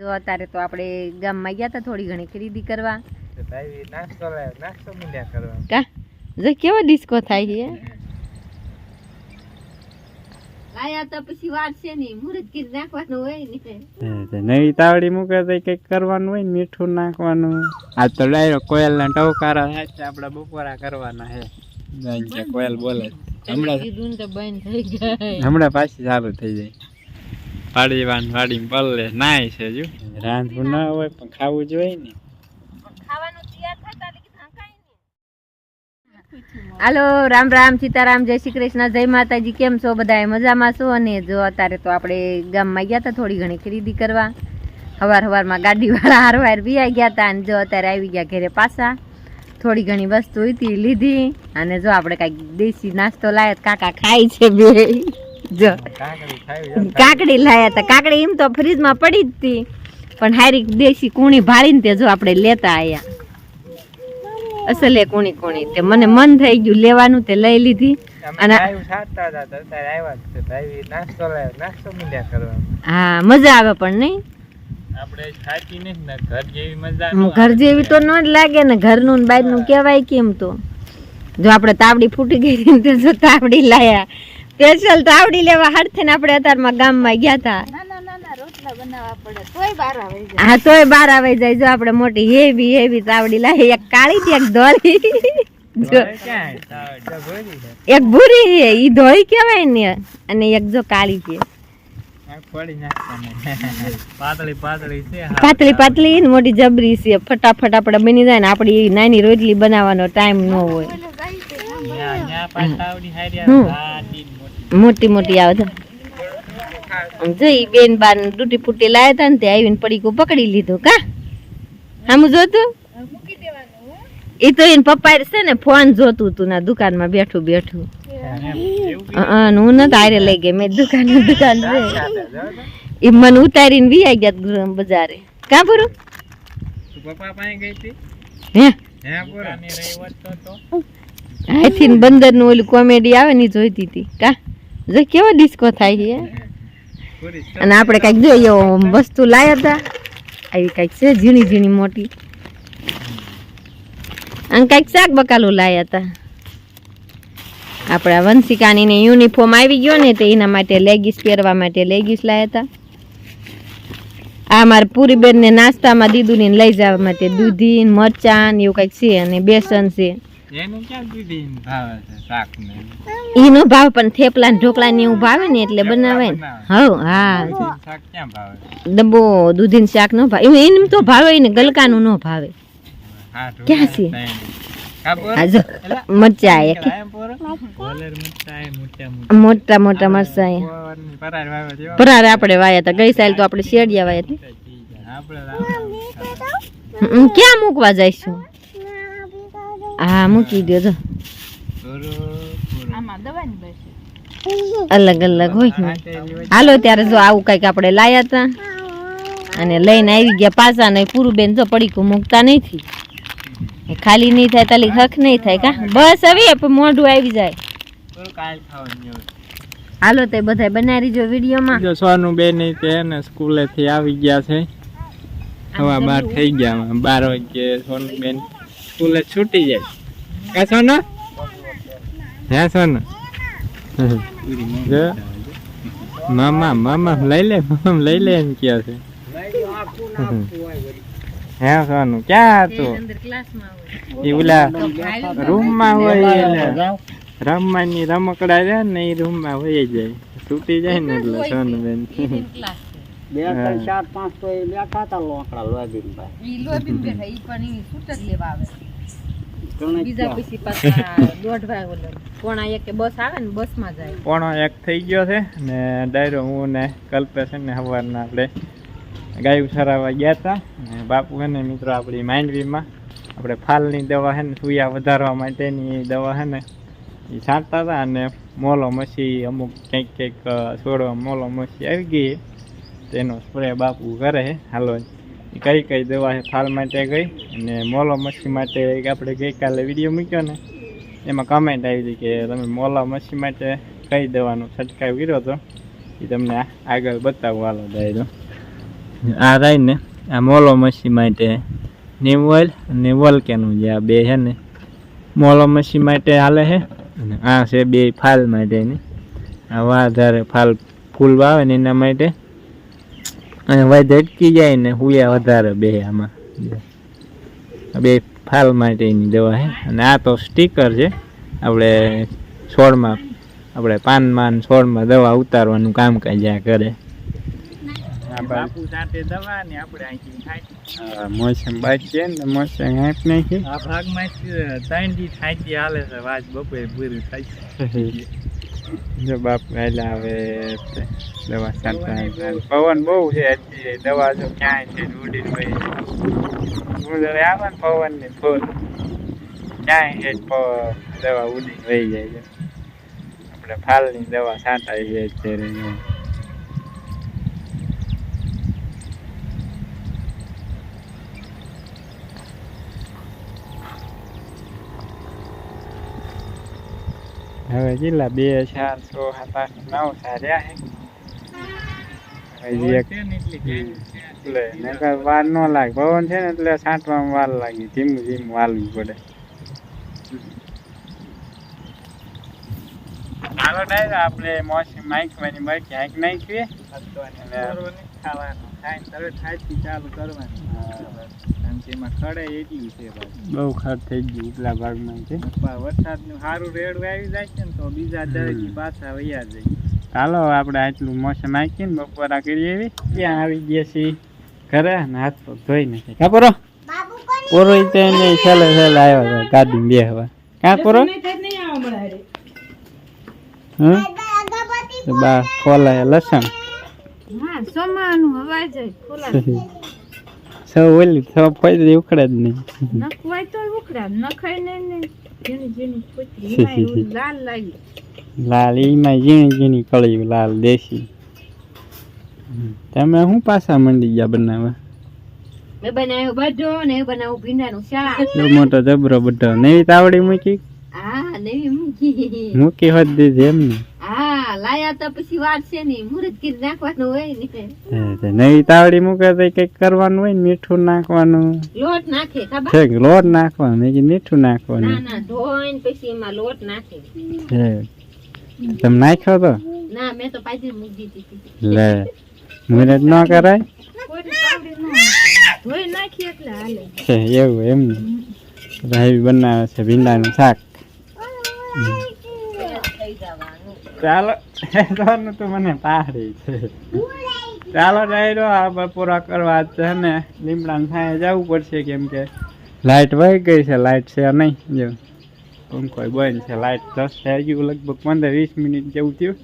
જો અત્યારે તો આપણે ગામમાં ગયા હતા થોડી ઘણી ખરીદી કરવા. કા? જો કેવો ડિસ્કો થાય છે લાયા તો પછી વાત છે ને મુરત કરી નાખવાનું હોય ને. નવી તાવડી મૂકે તો કંઈક કરવાનું હોય ને મીઠું નાખવાનું. આ તો ડાયરો કોયલ ના ટવકારા થાય છે આપડા બપોરા કરવાના હે કોયલ બોલે હમણાં કીધું ને તો બંધ થઈ ગઈ હમણાં પાછી ચાલુ થઈ જાય. પાડી વાન વાડી પલ્લે નાય છે જો. રાંધવું ના હોય પણ ખાવું જોઈએ ને. ખાવાનું હાલો રામ રામ સીતારામ જય શ્રી કૃષ્ણ જય માતાજી કેમ છો? બધા મજામાં છો? અને જો અત્યારે તો આપણે ગામમાં ગયા હતા થોડી ઘણી ખરીદી કરવા. હવાર હવારમાં ગાડીવાળા હારવાર વિયા ગયા હતા અને જો અત્યારે આવી ગયા ઘરે પાછા. થોડી ઘણી વસ્તુ હતી લીધી. અને જો આપણે કાંઈક દેશી નાસ્તો લાયા કાકા ખાય છે બે. જો. કાકડી લાયા હતા કાકડી એમ તો ફ્રીજમાં પડી જ હતી પણ હારી દેશી કુણી ભાળીને તે જો આપણે લેતા આયા. અસલે કુણી કુણી તે. મને મન થઈ ગયું લેવાનું તે લઈ લીધી. અને હા મજા આવે પણ નહીં? આપણે ખાતી નથી ને ઘર જેવી મજા આમ ઘર જેવી તો ન જ લાગે ને. ઘરનું ને બહારનું કહેવાય કેમ તો? જો આપણે તાવડી ફૂટી ગઈ તે જો તાવડી લાયા. સ્પેશિયલ તાવડી લેવા હરથે ને આપણે અત્યારમાં ગામમાં ગયા હતા હા તોય બાર આવી જાય. જો આપણે મોટી હેવી હેવી તાવડી લાવી. એક કાળી છે એક ધોળી. એક ભૂરી છે. ઈ ધોળી કહેવાય ને. અને એક જો કાળી છે. પાતળી પાતળી છે પાતળી પાતળી ને મોટી જબરી છે. ફટાફટ આપણે બની જાય ને આપડી નાની રોટલી બનાવવાનો ટાઈમ ન હોય. મોટી મોટી આવે જો એ બેન બાર તૂટી ફૂટી લાયા હતા ને તે આવીને પડીકું પકડી લીધું કા? આમ જોતું? એ તો એને પપ્પા છે ને ફોન જોતું તું ના દુકાનમાં બેઠું બેઠું. અ હું નતો હારે લઈ ગઈ મેં દુકાન દુકાન એ મને ઉતારીને વી આવી ગયા બજારે. કા પૂરું પપ્પા પાસે ગઈ હતી? હે? હે પૂરા બંદરનું ઓલું કોમેડી આવે ને જોઈતી હતી કા? જો કેવો ડિસ્કો થાય છે અને આપણે કાંઈક જોઈએ વસ્તુ લાયા હતા, આવી કાંઈક છે ઝીણી ઝીણી મોટી. અને કાંઈક શાક બકાલું લાયા હતા. આપણા વંશિકાની ને યુનિફોર્મ આવી ગયો ને, તે એના માટે લેગીસ પહેરવા માટે લેગીસ લાયા હતા. આ મારે પૂરી બેનને નાસ્તામાં દીદુની ને લઈ જવા માટે દૂધી મરચાં એવું કાંઈક છે અને બેસન છે. એને ક્યાં દીધી ભાવે છે શાક ને. ઈનો ભાવ પણ થેપલા ને ઢોકળા ને એવું ભાવે ને એટલે બનાવે ને. હવ હા. શાક ક્યાં ભાવે? ડબ્બો દૂધીનું શાક નો ભાવે. એવું એમ તો ભાવે ને ગલકાનું નો ભાવે. હા ક્યાં છે? મરચા મોટા મોટા. મરસા મરચા પરાર વાવે આપણે વાયા હતા ગઈ સાલ તો આપણે શેડિયા વાયા હતા ક્યાં મૂકવા જઈશું હા મૂકી દો તો અલગ અલગ હોય હાલો ત્યારે જો આવું કંઈક આપણે લાયા હતા. અને લઈને આવી ગયા પાછા ને પૂરું બેન જો પડીકું મૂકતા નથી. ખાલી નહીં થાય તાલી હક નહીં થાય કા? બસ હવે મોઢું આવી જાય. હાલો તે બધા બનાવી જો વિડીયોમાં. જો સોનું બેન તે ને સ્કૂલેથી આવી ગયા છે. હવા બાર થઈ ગયા બાર વાગ્યે સોનું બેન સ્કૂલે છૂટી જાય. કા ને હે સોનું? મામા મામા લઈ લે મામા લઈ લે એમ કહે છે. હે સોનું ક્યાં હતું એ ઓલા રૂમમાં હોય એટલે રમવાની રમકડા છે ને એ રૂમમાં વહી જાય છૂટી જાય ને એટલે સોનું બેન. બે ત્રણ ચાર પાંચ તો એ બેઠા હતા લોકડા લોબીન ભાઈ બીજા પછી પાછા દોઢ વાગે ઓલો. પોણા એકે બસ આવે ને બસમાં જાય. પોણો એક થઈ ગયો છે ને ડાયરો હું ને કલ્પે છે ને સવારના આપણે ગાયું સરાવવા ગયા હતા ને બાપુ છે ને મિત્રો આપણી માંડવીમાં. આપણે ફાલની દવા છે ને સુયા વધારવા માટેની દવા છે ને એ છાંટતા હતા અને મોલો મસી અમુક કંઈક કંઈક છોડવા મોલો મસી આવી ગઈ. તેનો સ્પ્રે બાપુ કરે છે. હાલો. કઈ કઈ દવા છે ફાલ માટે ગઈ અને મોલો મચ્છી માટે આપણે ગઈકાલે વીડિયો મૂક્યો ને, એમાં કમેન્ટ આવી હતી કે તમે મોલા મચ્છી માટે કઈ દવાનો છંટકાવ કર્યો હતો? એ તમને આગળ બતાવું હાલો દાયરો. આ રહી ને, આ મોલો મચ્છી માટે નેવલ અને વોલ્કેનું જે આ બે છે ને, મોલો મચ્છી માટે હાલે છે અને આ છે બે ફાલ માટેની આ વધારે ફાલ ફૂલ વાવે ને એના માટે અને વાય અટકી જાય ને હુયા વધારે બે આમાં. બે ફાલ માટેની દવા છે અને આ તો સ્ટીકર છે. આપણે છોડમાં આપણે પાનમાં છોડમાં દવા ઉતારવાનું કામ કાંઈ જ્યાં કરે બાપુ સાથે દવા ને આપણે અહીંથી થાય મોસમ બાકી છે ને મોસમ હાંપ નાખી આ ભાગમાં ત્રણ દી હાલે છે. વાત બપોરે પૂરી થાય. જો બાપ વહેલા આવે દવા છાંટવા પવન બહુ છે અત્યારે, દવા જો ક્યાંય છે ઉડી ભાઈ ઉડે આવે ને પવનની ફોન ક્યાંય છે દવા ઉડી વહી જાય આપણે ફાલની દવા છાંટાઈ છે અત્યારે. હવે કેટલા? બે, ચાર, છ, સાત, આઠ, નવ સાર્યા હે? વાર ન લાગે. પવન છે ને એટલે છાંટવામાં વાર લાગે. ધીમું ધીમું વાલવું પડે. હાલો ડાયરો, આપણે મોસમ નાખવાની બાકી હાંક નાખીએ. બહુ ખર્ચ થઈ ગયું ઉપલા ભાગમાં છે. વરસાદનું સારું રેડું આવી જાય છે ને તો બીજા દરેક પાછા વૈયા જાય. ચાલો આપણે આટલું મોસમ ને બપોરા કરીએ એવી. ત્યાં આવી ગયા છીએ ઘરે ને હાથ તો ધોઈ નથી કા પરો તો એને છેલ્લે છેલ્લે આવ્યો હતો ગાડી બેહવા. કા પરો? બા ખોલાય લસણ. હા સોમાનું હવાઈ જાય ખોલા સૌ ઓલી સૌ ફરી ઉખડે જ નહીં. નખવાય તો ઉકળા નખાય ને ને જેની જેની પુત્રી લાલ લાગી. લાલ એમાં ઝીણી ઝીણી કળ્યું લાલ દેશી. તમે હું પાછા મંડી ગયા બનાવવા? મેં બનાવ્યો બધો ને બનાવું ભીંડાનું શાક. મોટો જબરો બધો. નવી તાવડી મૂકી? હા નવી મૂકી. મૂકી હોત દીધી એમ ને લાયા તો પછી વાર છે ને મુહૂર્ત કરી નાખવાનું હોય ને. નવી તાવડી મૂકે તો કંઈક કરવાનું હોય ને મીઠું નાખવાનું. લોટ નાખે ખબર? લોટ નાખવાનું મેં મીઠું નાખવાનું. ના ધોઈને પછી એમાં લોટ નાખે. હે તમે નાખ્યો તો? ના મેં તો પાછી મૂકી દીધી. લે મુહૂર્ત ન કરાય? ધોઈ નાખી એટલે હાલે. છે એવું એમ ને. રાવી બનાવે છે ભીંડાનું શાક. ચાલો. જવાનું તો મને પાડી છે. ચાલો ડાયરો આ બપોરા કરવા છે ને. લીમડા થાય જવું પડશે કેમ કે લાઇટ વહી ગઈ છે લાઇટ છે નહીં, જો. પંખો બંધ છે લાઇટ દસ થઈ ગયું, લગભગ પંદર વીસ મિનિટ જેવું થયું.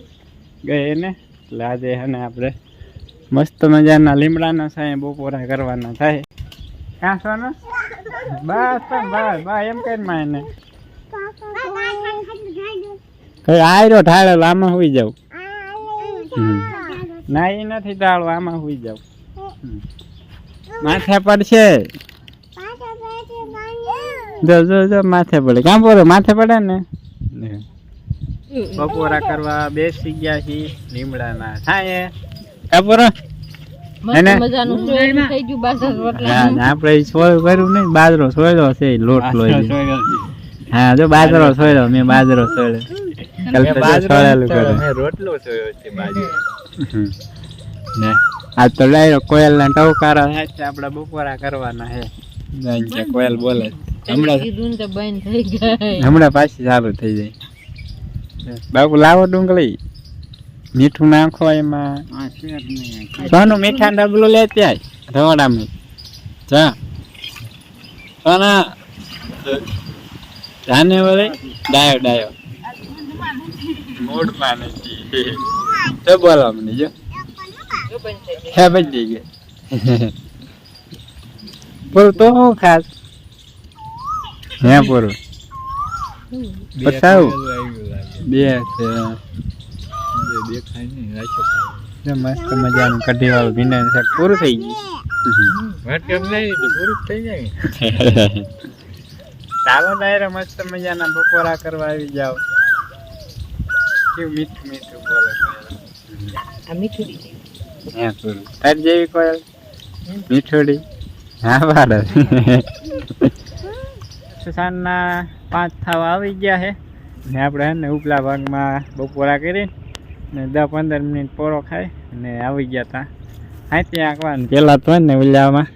ગઈ એને, એટલે આજે છે ને આપણે મસ્ત મજાના લીમડાના સાંય બપોરા કરવાના થાય. કાં ને બસ બસ બસ એમ કઈ માં એને આયરો ઢાળેલો આમાં હુઈ જાવ ના એ નથી ઢાળો આમાં હુઈ જાવ. માથે પડશે. જો જો જો માથે પડે. કામ બોલો માથે પડે ને? બપોરા કરવા બેસી ગયા છીએ લીમડાના થાય હા આપણે કર્યું નહીં બાજરો સોયરો છે લોટ લોઈ હા જો બાજરો સોયરો મેં બાજરો સોયરો ને? આ તો ડાયરો કોયલ ના ટવકારા છે બપોરા કરવાના હે કોયલ બોલે. હમણાં પાછી ચાલુ થઈ જાય. બાપુ લાવો ડુંગળી. મીઠું નાખો એમાં. સોનું મીઠા ડબલું લે ત્યાં. રવડામાં. જા. સોના. જાને ડાયો ડાયો. તો બોલો જો પૂરું પૂરું મજાનું કઢી વાળું ભીંડાનું શાક પૂરું થઈ ગયું ચાલો ડાયરે મસ્ત મજાના બપોરા કરવા આવી જાવ કેવું મીઠું મીઠું બોલે આ મીઠું હે પૂરું તારી જેવી કોયલ મીઠોડી? હા પાડે સાંજના પાંચ થાવા આવી ગયા છે ને આપણે ને ઉપલા ભાગમાં બપોરા કરી ને દસ પંદર મિનિટ પોરો ખાઈ ને આવી ગયા હતા હાથી આંકવાનું પહેલાં તો ને ઉલ્લામાં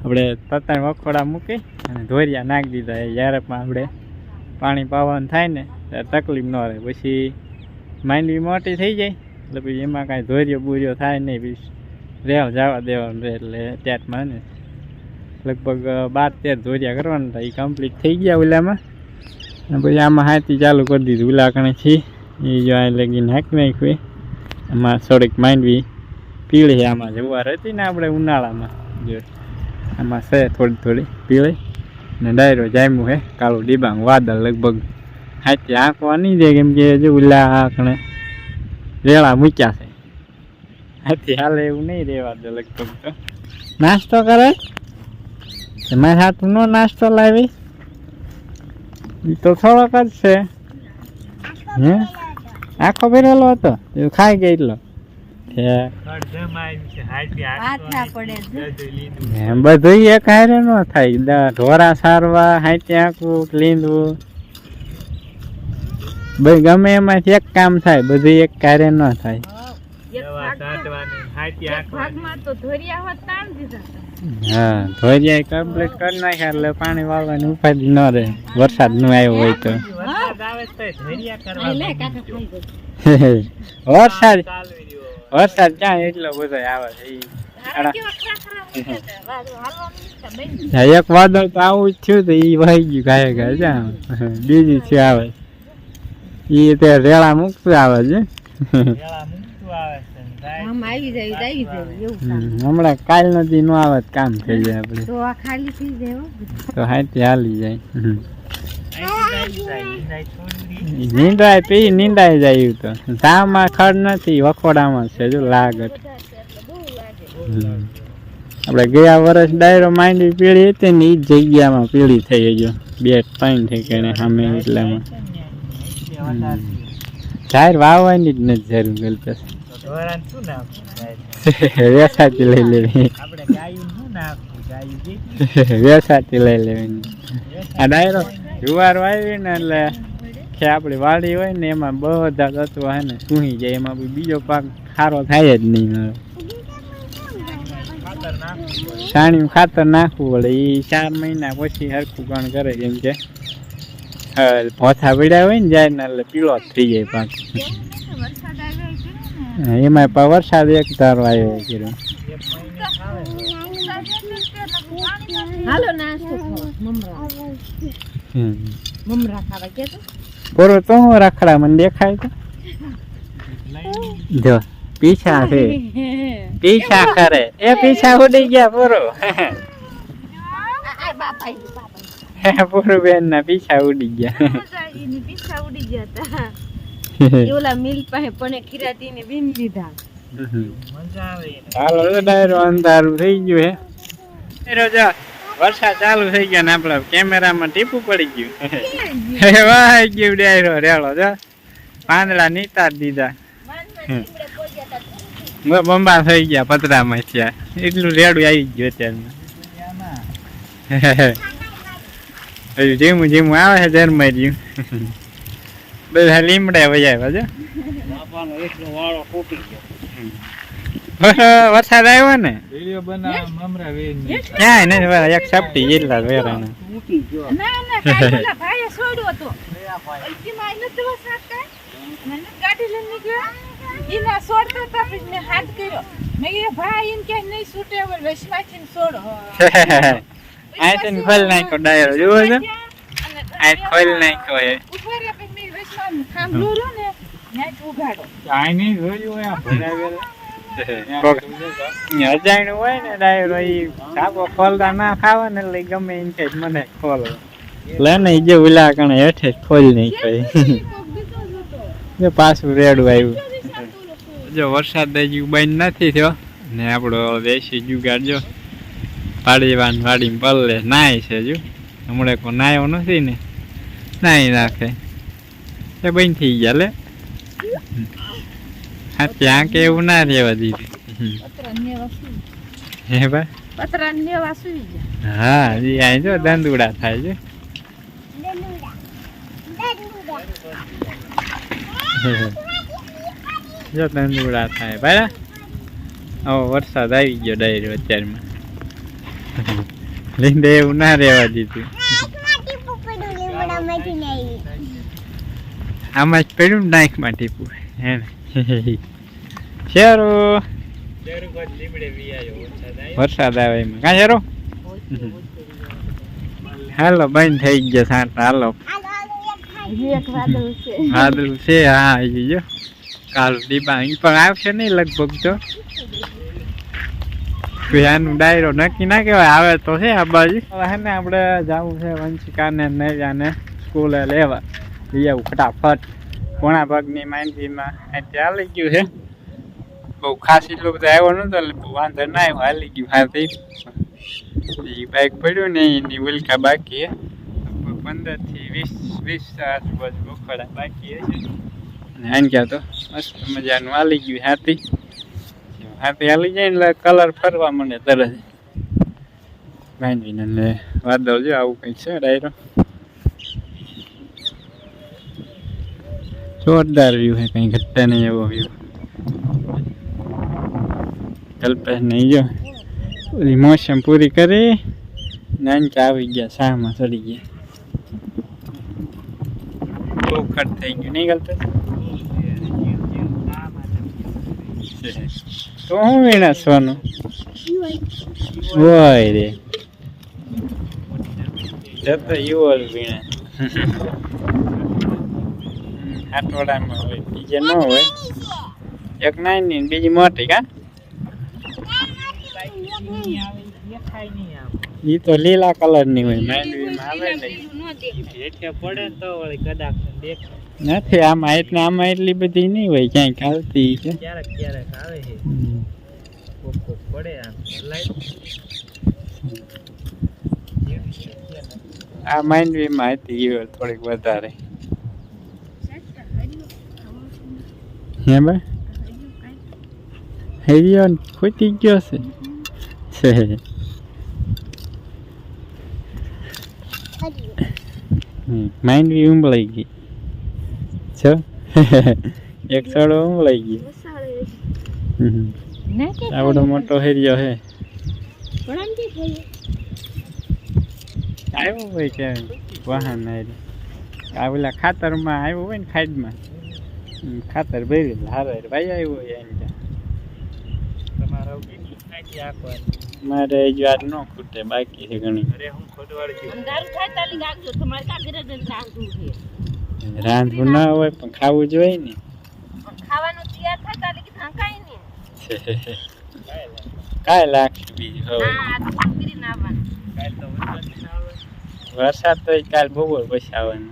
આપણે પતંગ વખોડા મૂકી અને ધોરિયા નાખી દીધા એ જ્યારે પણ આપણે પાણી પાવાનું થાય ને ત્યારે તકલીફ ન રહે. પછી માંડવી મોટી થઈ જાય. એટલે પછી એમાં કાંઈ ધોર્યો બુર્યો થાય નહીં, પછી રેવ જવા દેવાનું રહે એટલે અત્યારમાં ને લગભગ બાર તેર ધોરિયા કરવાના હતા એ કમ્પ્લીટ થઈ ગયા ઓલામાં. અને પછી આમાં હાથી ચાલુ કરી દીધું ઓલા કણે છી. એ જો આ લગીને હાંકી નાખ્યું આમાં થોડીક માંડવી પીળી આમાં જુવાર હતી ને આપણે ઉનાળામાં. જો, આમાં છે થોડી થોડી પીળી. ને ડાયરો જામ્યું હે કાળું ડીબાંગ વાદળ લગભગ હાથી ત્યાં કોની દે કેમ કે જો આંકણે રેળા મૂક્યા છે. હાથી હાલે એવું નહીં રહેવા દે લગભગ તો. નાસ્તો કરે? તમારે સાતું નો નાસ્તો લાવી? એ તો થોડોક જ છે. હે? આખો ભરેલો હતો? એ ખાઈ ગઈ એટલો. પાછા પડે બધું એક હારે ન થાય. ઢોરા સારવા હાથી આંકવું લીંદવું ભાઈ ગમે એમાંથી એક કામ થાય બધું એક કાર્ય ન થાય. એક ભાગમાં- એક ભાગમાં તો ધોરિયા હોત તાણ દીધા હતા. હા ધોરિયા કમ્પ્લીટ કરી નાખ્યા એટલે પાણી વાળવાની ઉપાધિ ન રહે. વરસાદનું આવ્યો હોય તો. વરસાદ વરસાદ ક્યાં એટલો બધો આવે છે એક વાદળ તો આવું જ થયું તો એ વહી ગયું ગાય ગાય બીજું બીજી છે આવે. ઈ તે રેળા મૂકતું આવે છે. હમણાં કાલ નદી નો આવે તો કામ થઈ જાય આપણે. તો આ ખાલી થઈ જાય તો હાથી હાલી જાય. નીંદાય પી નીંદાય જાય એવું તો તામાં ખડ નથી વખોડામાં છે જો લાગટ. આપણે ગયા વર્ષ ડાયરો માંડી પીળી હતી ને ઈ જગ્યામાં પીળી થઈ ગયો. બે ત્રણ ઠેકાણે સામે એટલામાં. ઝાડ વાવવાની જ નથી જરૂર ગલપેસ વેસાતી લઈ લેવી. વેસાતી લઈ લેવી. આ ડાયરો જુવાર વાવી ને એટલે કે આપણી વાડી હોય ને એમાં બધા તત્વ હે ને સૂહી જાય એમાં બીજો પાક સારો થાય જ નહીં હવે. છાણિયું ખાતર નાખવું પડે એ ચાર મહિના પછી હરખું કણ કરે કેમ કે પોથા પડ્યા હોય ને જાય ને એટલે પીળો થઈ જાય પાક વરસાદ આવ્યો છે ને. હા, એમાં પણ વરસાદ એક ધારો આવ્યો કર્યો તો? પૂરો તો હું રખડા મને દેખાય તો? જો પીછા છે. પીછા ખરે એ પીછા ઉડી ગયા પૂરો બાપા પૂરું ના પીછા ઉડી ગયા. પીછા ઉડી ગયા તા ઓલા મિલ પાસે પણ કિરાતી ને બીન દીધા હાલો ડાયરો અંધારું થઈ ગયું હે. વરસાદ ચાલુ થઈ ગયો ને આપડે કેમેરામાં ટીપું પડી ગયું. હે વાય ગયું ડાયરો રેલો જો. પાંદડા નીતાર દીધા. હમ. બંબા થઈ ગયા પતરામાં થયા. એટલું રેડું આવી ગયું અત્યારમાં. હજુ જેમું જેમું આવે છે ધર્માઈ રહ્યું બધા લીમડા વજાવ્યા જો બાપાનો એટલો વાળો તૂટી ગયો. વરસાદ આવ્યો ને? નહીં વેરા એક સપટી જેટલા ના. ના ઓલા ભાઈએ છોડ્યો હતો પછી હાથ કર્યો. મેં ભાઈ એમ કે નહીં છૂટે ને છોડો આ ખોલ નાખ્યો ડાયરો જુઓ છો? આ ખોલ નાખ્યો એ. ને આ નહીં ભરાવેલા. અજાણ્યું હોય ને ડાયરો એ સાપો ખોલતા ના ખાવે ને એટલે ગમે એમ કે મને ખોલો. લે ને જે ઉલા કણે હેઠે જ ખોલ નાખ્યો ઈ. જો પાછું રેડું આવ્યું. જો વરસાદ હજી બંધ નથી થયો ને આપણો દેશી જુગાડ જો પાડી વાન વાડીમાં પલ્લે નાય છે જો. હમણાં કોઈ નાયો નથી ને. નાઈ નાખે એ બંધ થઈ ગયા લે. હા, ત્યાં કે એવું ના રહેવા દીધું. હે ભાઈ? હા જી આઈ જો, દંદુડા થાય છે. જો, દંદુડા થાય. ભાઈ ઓ વરસાદ આવી ગયો ડાયરો અત્યારમાં. લીંડે એવું ના રહેવા દીધું. આમાં જ પડ્યું નાખમાં ટીપું હે શેરો? વરસાદ આવે એમાં. કાં શેરો? હાલો બંધ થઈ ગયા સાંટ હાલો. એક વાદળ છે. હા આવી ગયો. કાલ દીપા પણ આવશે નહીં લગભગ તો. આનું ડાયરો નક્કી ના આવે તો છે આ બાજુ. હવે ને આપણે જવું છે વંશિકાને નૈયાને સ્કૂલે લેવા. લઈ ફટાફટ. પોણા ભાગની માઇન્ડમાં ત્યાં હાલી ગયું છે. બહુ ખાસ એટલો બધો આવ્યો નતો એટલે વાંધો ના આવ્યો, હાલી ગયું હાથી. બાઇક પડ્યું ને એની ઉલ્કા બાકી પંદરથી વીસ વીસ આજુબાજુ બખોડા બાકી હશે. અને આન ક્યાં તો મસ્ત મજાનું હાલી ગયું હાથી. હાથી હાલી જાય ને, એટલે કલર ફરવા મને તરત. માંડવીને એટલે જો આવું કંઈક છે ડાયરો. જોરદાર વ્યૂ હે કંઈ ઘટતા નહીં એવો વ્યૂ કલ્પેશ નહીં જો પૂરી મોસમ પૂરી કરી, નાનકા આવી ગયા શામાં ચડી ગયા. બહુ ખટ થઈ ગયું નહીં, કલ્પેશ? તો હું વીણા સોનું? હોય રે. જતો યુવલ વીણા. હાટોડામાં હોય બીજે ન હોય. એક નાની ને બીજી મોટી કા? ઈ તો લીલા કલરની હોય માંડવીમાં આવે ને નથી આમાં એટલે આમાં એટલી બધી નહીં હોય ક્યાંક આવતી છે. હમ. આ માંડવીમાં હતી ગયો થોડીક વધારે. હે ભાઈ? હેરિયો ખૂટી ગયો છે. છે. હમ, માંડવી ઉંબળાઈ ગઈ. છો? એક સાડો હું લઈ ગયો. આવડો મોટો હેરિયો હે. આવ્યો હોય કે વાહન હારે. આ ઓલા ખાતરમાં આવ્યો હોય ને ખાડમાં? ખાતર ભરી હારો ભાઈ આવ્યો હોય એમ ત્યાં મારે જો આજ ન ખૂટે બાકી છે ઘણી. રાંધવું ના હોય પણ ખાવું જોઈએ ને. ખાવાનું તૈયાર થાય તાલી કીધું હંકાય ને કાંઈ લાગશે બીજું હવે. વરસાદ તો કાલ બપોર પછી આવવાનો.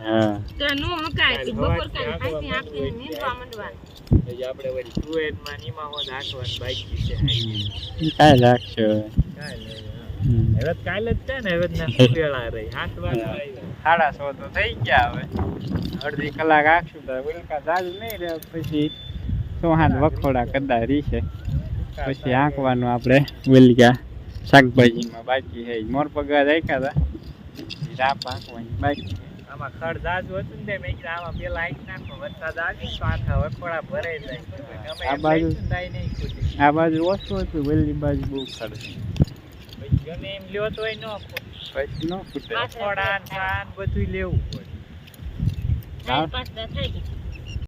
હા. તો લાગશે હંકાય તી કાલે જ છે ને હવે સાડા સો તો થઈ ગયા હવે. અડધી કલાક આખશું તો ઉલ્કા નહીં રહે પછી સો હાથ વખોડા કદા રીશે. પછી આંકવાનું આપણે ઉલ્કા શાકભાજીમાં બાકી હે મોર પગા રાખ્યા હતા. રાપ આંકવાની બાકી આમાં ખડ જાજુ હતું ને મેં કીધું આમાં પેલા આઈ નાખો વરસાદ આવી તો આખા વખોડા ભરાઈ જાય. આ બાજુ- આ બાજુ ઓછું હતું વેલી બાજુ બહુ ખડ. ગમે એમ લ્યો તોય ન. ફૂટે છાન બધું લેવું પડે પાંચ દા થઈ ગઈ.